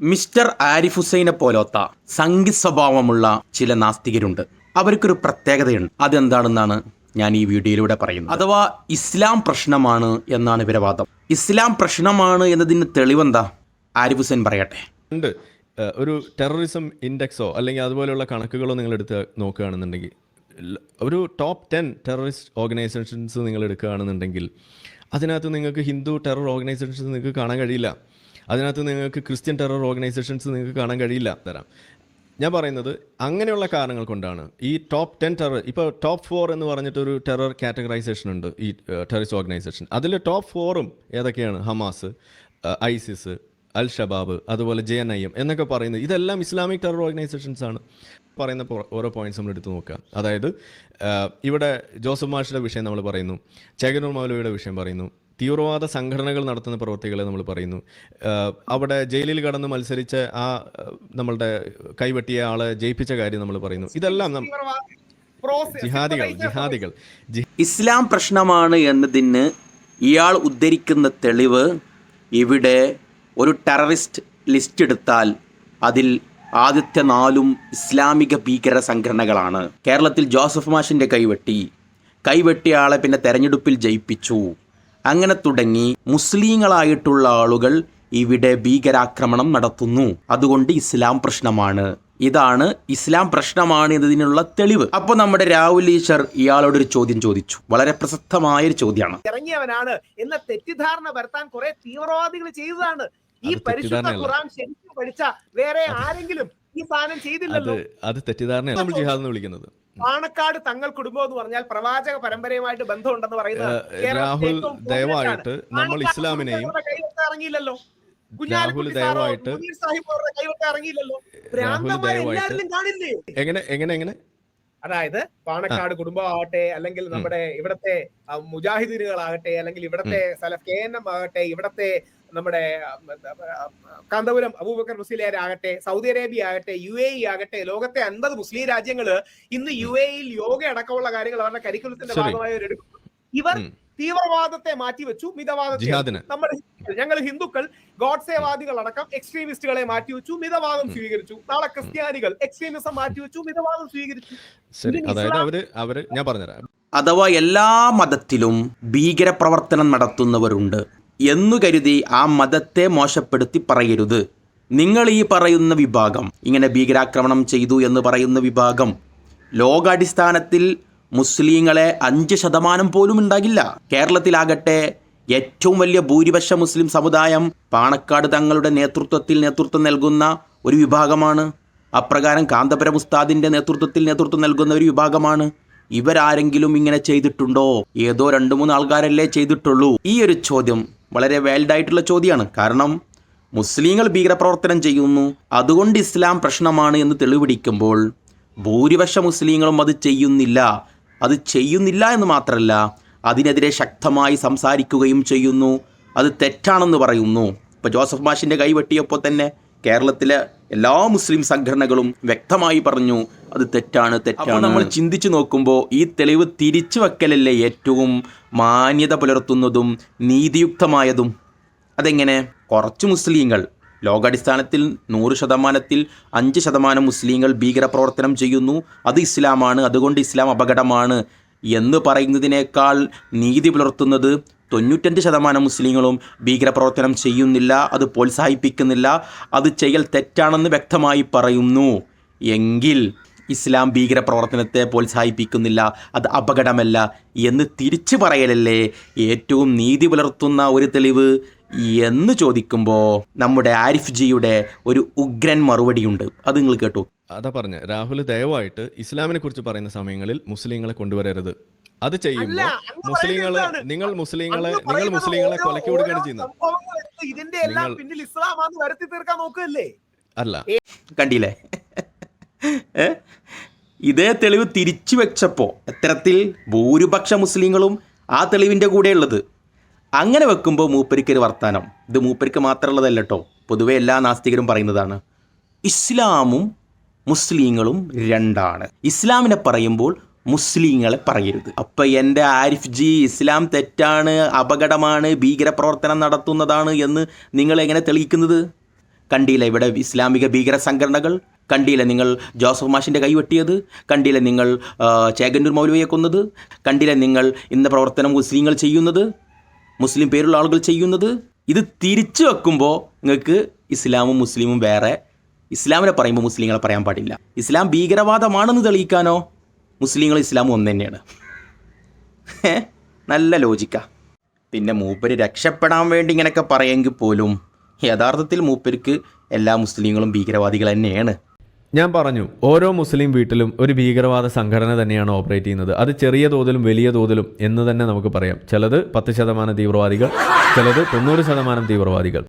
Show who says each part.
Speaker 1: Mister Arif ഹുസൈനെ പോലോത്ത സംഘി സ്വഭാവമുള്ള ചില നാസ്തികരുണ്ട്. അവർക്കൊരു പ്രത്യേകതയുണ്ട്. അതെന്താണെന്നാണ് ഞാൻ ഈ വീഡിയോയിലൂടെ പറയുന്നത്. അഥവാ ഇസ്ലാം പ്രശ്നമാണ് എന്നാണ് ഇവരെ വാദം. ഇസ്ലാം പ്രശ്നമാണ് എന്നതിന് തെളിവെന്താ? ആരിഫ് ഹുസൈൻ പറയട്ടെ.
Speaker 2: ഉണ്ട്. ഒരു ടെററിസം ഇൻഡെക്സോ അല്ലെങ്കിൽ അതുപോലെയുള്ള കണക്കുകളോ നിങ്ങൾ എടുത്ത് നോക്കുകയാണെന്നുണ്ടെങ്കിൽ ഒരു ടോപ്പ് ടെൻ ടെററിസ്റ്റ് ഓർഗനൈസേഷൻസ് നിങ്ങൾ എടുക്കുകയാണെന്നുണ്ടെങ്കിൽ അതിനകത്ത് നിങ്ങൾക്ക് ഹിന്ദു ടെറർ ഓർഗനൈസേഷൻസ് നിങ്ങൾക്ക് കാണാൻ കഴിയില്ല. അതിനകത്ത് നിങ്ങൾക്ക് ക്രിസ്ത്യൻ ടെറർ ഓർഗനൈസേഷൻസ് നിങ്ങൾക്ക് കാണാൻ കഴിയില്ല. തരാം. ഞാൻ പറയുന്നത് അങ്ങനെയുള്ള കാരണങ്ങൾ കൊണ്ടാണ് ഈ ടോപ്പ് ടെൻ ടെറർ ഇപ്പോൾ ടോപ്പ് ഫോർ എന്ന് പറഞ്ഞിട്ടൊരു ടെറർ കാറ്റഗറൈസേഷൻ ഉണ്ട് ഈ ടെററിസ്റ്റ് ഓർഗനൈസേഷൻ. അതിൽ ടോപ്പ് ഫോറും ഏതൊക്കെയാണ്? ഹമാസ് ഐസിസ് അൽ ഷബാബ് അതുപോലെ ജെ എൻ ഐ എം എന്നൊക്കെ പറയുന്നത് ഇതെല്ലാം ഇസ്ലാമിക് ടെറർ ഓർഗനൈസേഷൻസ് ആണ്. പറയുന്ന ഓരോ പോയിന്റ്സ് നമ്മൾ എടുത്തു നോക്കുക. അതായത് ഇവിടെ ജോസഫ് മാഷിയുടെ വിഷയം നമ്മൾ പറയുന്നു ചേകനൂർ മൗലവിയുടെ വിഷയം പറയുന്നു തീവ്രവാദ സംഘടനകൾ നടത്തുന്ന പ്രവർത്തികളെ നമ്മൾ പറയുന്നു. അവിടെ ജയിലിൽ കടന്ന് മത്സരിച്ച ആ നമ്മളുടെ കൈവെട്ടിയ ആളെ ജയിപ്പിച്ച കാര്യം നമ്മൾ പറയുന്നു. ഇതെല്ലാം ജിഹാദികൾ ജിഹാദികൾ.
Speaker 1: ഇസ്ലാം പ്രശ്നമാണ് എന്നതിന് ഇയാൾ ഉദ്ധരിക്കുന്ന തെളിവ് ഇവിടെ ഒരു ടെററിസ്റ്റ് ലിസ്റ്റ് എടുത്താൽ അതിൽ ആദ്യത്തെ നാലും ഇസ്ലാമിക ഭീകര സംഘടനകളാണ്. കേരളത്തിൽ ജോസഫ് മാഷിന്റെ കൈവെട്ടി. കൈവെട്ടിയ ആളെ പിന്നെ തെരഞ്ഞെടുപ്പിൽ ജയിപ്പിച്ചു. അങ്ങനെ തുടങ്ങി മുസ്ലിങ്ങളായിട്ടുള്ള ആളുകൾ ഇവിടെ ഭീകരാക്രമണം നടത്തുന്നു. അതുകൊണ്ട് ഇസ്ലാം പ്രശ്നമാണ്. ഇതാണ് ഇസ്ലാം പ്രശ്നമാണ് എന്നതിനുള്ള തെളിവ്. അപ്പൊ നമ്മുടെ രാഹുൽ ഈശ്വർ ഇയാളോട് ഒരു ചോദ്യം ചോദിച്ചു. വളരെ പ്രസക്തമായ ഒരു ചോദ്യമാണ്.
Speaker 3: ഇറങ്ങിയവനാണ് എന്ന തെറ്റിദ്ധാരണ വരുത്താൻ കുറെ തീവ്രവാദികൾ ചെയ്തതാണ്. ഈ പരിശുദ്ധ. ഖുറാൻ ശരിക്കും പഠിച്ച വേറെ ആരെങ്കിലും ഈ സാധനം ചെയ്തില്ലല്ലോ.
Speaker 2: അത് തെറ്റിദ്ധാരണയാണ് നമ്മൾ ജിഹാദ് എന്ന് വിളിക്കുന്നത്.
Speaker 3: പാണക്കാട് തങ്ങൾ കുടുംബം എന്ന് പറഞ്ഞാൽ പ്രവാചക പരമ്പരയുമായിട്ട് ബന്ധമുണ്ടെന്ന് പറയുന്നത്
Speaker 2: രാഹുൽ ദയവായിട്ട് നമ്മൾ ഇസ്ലാമിനെയും
Speaker 3: ഇറങ്ങിയില്ലല്ലോ.
Speaker 2: രാഹുൽ ദയവായിട്ട്
Speaker 3: സാഹിബ് അവരുടെ കൈവെട്ട് ഇറങ്ങിയില്ലല്ലോ.
Speaker 2: രാഹുൽ ദയവായിട്ട് എങ്ങനെ എങ്ങനെ എങ്ങനെ?
Speaker 3: അതായത് പാണക്കാട് കുടുംബമാകട്ടെ അല്ലെങ്കിൽ നമ്മുടെ ഇവിടത്തെ മുജാഹിദീനുകളാകട്ടെ അല്ലെങ്കിൽ ഇവിടത്തെ സലഫ് കെ എൻ എം ആകട്ടെ ഇവിടത്തെ നമ്മുടെ കാന്തപുരം അബൂബക്കർ മുസ്ലിയാർ ആകട്ടെ സൗദി അറേബ്യ ആകട്ടെ യു എ ഇ ആകട്ടെ ലോകത്തെ അൻപത് മുസ്ലിം രാജ്യങ്ങൾ ഇന്ന് യു എ ഇയിൽ യോഗ അടക്കമുള്ള കാര്യങ്ങൾ അവരുടെ കരിക്കുലത്തിന്റെ. ഭാഗമായി അവർ ഇവർ. തീവ്രവാദത്തെ മാറ്റിവെച്ചു മിതവാദത്തെ
Speaker 2: ജിഹാദിന്.
Speaker 3: നമ്മൾ ഞങ്ങൾ ഹിന്ദുക്കൾ ഗോഡ്സേവാദികൾ അടക്കം എക്സ്ട്രീമിസ്റ്റുകളെ മാറ്റിവെച്ചു മിതവാദം സ്വീകരിച്ചു. നാളെ ക്രിസ്ത്യാനികൾ എക്സ്ട്രീമിസം മാറ്റിവെച്ചു മിതവാദം സ്വീകരിച്ചു.
Speaker 2: ശരി അതായത് അവർ അവർ ഞാൻ പറഞ്ഞുതരാം.
Speaker 1: അഥവാ എല്ലാ മതത്തിലും ഭീകരപ്രവർത്തനം നടത്തുന്നവരുണ്ട് എന്നു കരുതി ആ മതത്തെ മോശപ്പെടുത്തി പറയരുത്. നിങ്ങൾ ഈ പറയുന്ന വിഭാഗം ഇങ്ങനെ ഭീകരാക്രമണം ചെയ്തു എന്ന് പറയുന്ന വിഭാഗം ലോകാടിസ്ഥാനത്തിൽ മുസ്ലിങ്ങളെ അഞ്ച് ശതമാനം പോലും ഉണ്ടാകില്ല. കേരളത്തിലാകട്ടെ ഏറ്റവും വലിയ ഭൂരിപക്ഷ മുസ്ലിം സമുദായം പാണക്കാട് തങ്ങളുടെ നേതൃത്വത്തിൽ നേതൃത്വം നൽകുന്ന ഒരു വിഭാഗമാണ്. അപ്രകാരം കാന്തപുരം ഉസ്താദിന്റെ നേതൃത്വത്തിൽ നേതൃത്വം നൽകുന്ന ഒരു വിഭാഗമാണ്. ഇവരാരെങ്കിലും ഇങ്ങനെ ചെയ്തിട്ടുണ്ടോ? ഏതോ രണ്ടു മൂന്ന് ആൾക്കാരല്ലേ ചെയ്തിട്ടുള്ളൂ. ഈ ഒരു ചോദ്യം വളരെ വാലിഡ് ആയിട്ടുള്ള ചോദ്യമാണ്. കാരണം മുസ്ലിങ്ങൾ ഭീകരപ്രവർത്തനം ചെയ്യുന്നു. അതുകൊണ്ട് ഇസ്ലാം പ്രശ്നമാണ് എന്ന് തെളിവിടിക്കുമ്പോൾ ഭൂരിപക്ഷ മുസ്ലിങ്ങളും അത് ചെയ്യുന്നില്ല. അത് ചെയ്യുന്നില്ല എന്ന് മാത്രമല്ല അതിനെതിരെ ശക്തമായി സംസാരിക്കുകയും ചെയ്യുന്നു. അത് തെറ്റാണെന്ന് പറയുന്നു. ഇപ്പോൾ ജോസഫ് മാഷിന്റെ കൈവെട്ടിയപ്പോൾ തന്നെ കേരളത്തിലെ എല്ലാ മുസ്ലിം സംഘടനകളും വ്യക്തമായി പറഞ്ഞു അത് തെറ്റാണ് തെറ്റാണ്. നമ്മൾ ചിന്തിച്ചു നോക്കുമ്പോൾ ഈ തെളിവ് തിരിച്ചു വെക്കലല്ലേ ഏറ്റവും മാന്യത പുലർത്തുന്നതും നീതിയുക്തമായതും? അതെങ്ങനെ? കുറച്ച് മുസ്ലിങ്ങൾ ലോകാടിസ്ഥാനത്തിൽ നൂറ് ശതമാനത്തിൽ അഞ്ച് ശതമാനം മുസ്ലിങ്ങൾ ഭീകരപ്രവർത്തനം ചെയ്യുന്നു. അത് ഇസ്ലാമാണ്. അതുകൊണ്ട് ഇസ്ലാം അപകടമാണ് എന്ന് പറയുന്നതിനേക്കാൾ നീതി പുലർത്തുന്നത് തൊണ്ണൂറ്റഞ്ച് ശതമാനം മുസ്ലിങ്ങളും ഭീകരപ്രവർത്തനം ചെയ്യുന്നില്ല. അത് പ്രോത്സാഹിപ്പിക്കുന്നില്ല. അത് ചെയ്യൽ തെറ്റാണെന്ന് വ്യക്തമായി പറയുന്നു. എങ്കിൽ ഇസ്ലാം ഭീകരപ്രവർത്തനത്തെ പ്രോത്സാഹിപ്പിക്കുന്നില്ല. അത് അപകടമല്ല എന്ന് തിരിച്ചു പറയലല്ലേ? ഏറ്റവും നീതി പുലർത്തുന്ന ഒരു തെളിവ് എന്ന് ചോദിക്കുമ്പോൾ നമ്മുടെ ആരിഫ് ജിയുടെ ഒരു ഉഗ്രൻ മറുപടിയുണ്ട്. അത് നിങ്ങൾ കേട്ടു.
Speaker 2: അതാ പറഞ്ഞു രാഹുൽ ദയവായിട്ട് ഇസ്ലാമിനെ കുറിച്ച് പറയുന്ന സമയങ്ങളിൽ മുസ്ലിങ്ങളെ കൊണ്ടുവരരുത്. അത് ചെയ്യുമ്പോൾ മുസ്ലിങ്ങളെ നിങ്ങൾ മുസ്ലിങ്ങളെ നിങ്ങൾ മുസ്ലിങ്ങളെ കൊലക്കി കൊടുക്കുകയാണ് ചെയ്യുന്നത്.
Speaker 3: ഇതിന്റെ എല്ലാം പിന്നിൽ ഇസ്ലാമാന്ന് വരുത്തി തീർക്കാൻ നോക്കുകയല്ലേ?
Speaker 2: അല്ല.
Speaker 1: കണ്ടില്ലേ? ഇതേ തെളിവ് തിരിച്ചു വെച്ചപ്പോൾ എത്തരത്തിൽ ഭൂരിപക്ഷ മുസ്ലിങ്ങളും ആ തെളിവിന്റെ കൂടെയുള്ളത്? അങ്ങനെ വെക്കുമ്പോൾ മൂപ്പരിക്കൊരു വർത്താനം. ഇത് മൂപ്പരിക്ക് മാത്രമുള്ളതല്ല കേട്ടോ പൊതുവെ എല്ലാ നാസ്തികരും പറയുന്നതാണ്. ഇസ്ലാമും മുസ്ലിങ്ങളും രണ്ടാണ്. ഇസ്ലാമിനെ പറയുമ്പോൾ മുസ്ലിങ്ങളെ പറയരുത്. അപ്പം എന്റെ ആരിഫ് ജി ഇസ്ലാം തെറ്റാണ് അപകടമാണ് ഭീകരപ്രവർത്തനം നടത്തുന്നതാണ് എന്ന് നിങ്ങൾ എങ്ങനെ തെളിയിക്കുന്നത്? കണ്ടിയില്ല ഇവിടെ ഇസ്ലാമിക ഭീകര സംഘടനകൾ കണ്ടിയില്ല നിങ്ങൾ ജോസഫ് മാഷിന്റെ കൈവെട്ടിയത് കണ്ടിയില്ല നിങ്ങൾ ചേകന്നൂർ മൗലവിയെ കൊന്നത്? കണ്ടിയില്ല നിങ്ങൾ ഇന്ന പ്രവർത്തനം മുസ്ലിങ്ങൾ ചെയ്യുന്നത്? മുസ്ലിം പേരുള്ള ആളുകൾ ചെയ്യുന്നത്? ഇത് തിരിച്ചു വെക്കുമ്പോൾ നിങ്ങൾക്ക് ഇസ്ലാമും മുസ്ലിമും വേറെ ഇസ്ലാമിനെ പറയുമ്പോൾ മുസ്ലിങ്ങളെ പറയാൻ പാടില്ല. ഇസ്ലാം ഭീകരവാദമാണെന്ന് തെളിയിക്കാനോ മുസ്ലിങ്ങളും ഇസ്ലാമും ഒന്ന് തന്നെയാണ്. നല്ല ലോജിക്കാ പിന്നെ മൂപ്പര് രക്ഷപ്പെടാൻ വേണ്ടി ഇങ്ങനെയൊക്കെ പറയുമെങ്കിൽ പോലും യഥാർത്ഥത്തിൽ മൂപ്പർക്ക് എല്ലാ മുസ്ലിങ്ങളും ഭീകരവാദികൾ തന്നെയാണ്.
Speaker 2: ഞാൻ പറഞ്ഞു ഓരോ മുസ്ലിം വീട്ടിലും ഒരു ഭീകരവാദ സംഘടന തന്നെയാണ് ഓപ്പറേറ്റ് ചെയ്യുന്നത്. അത് ചെറിയ തോതിലും വലിയ തോതിലും എന്ന് തന്നെ നമുക്ക് പറയാം. ചിലത് പത്ത് ശതമാനം തീവ്രവാദികൾ ചിലത് തൊണ്ണൂറ് ശതമാനം തീവ്രവാദികൾ.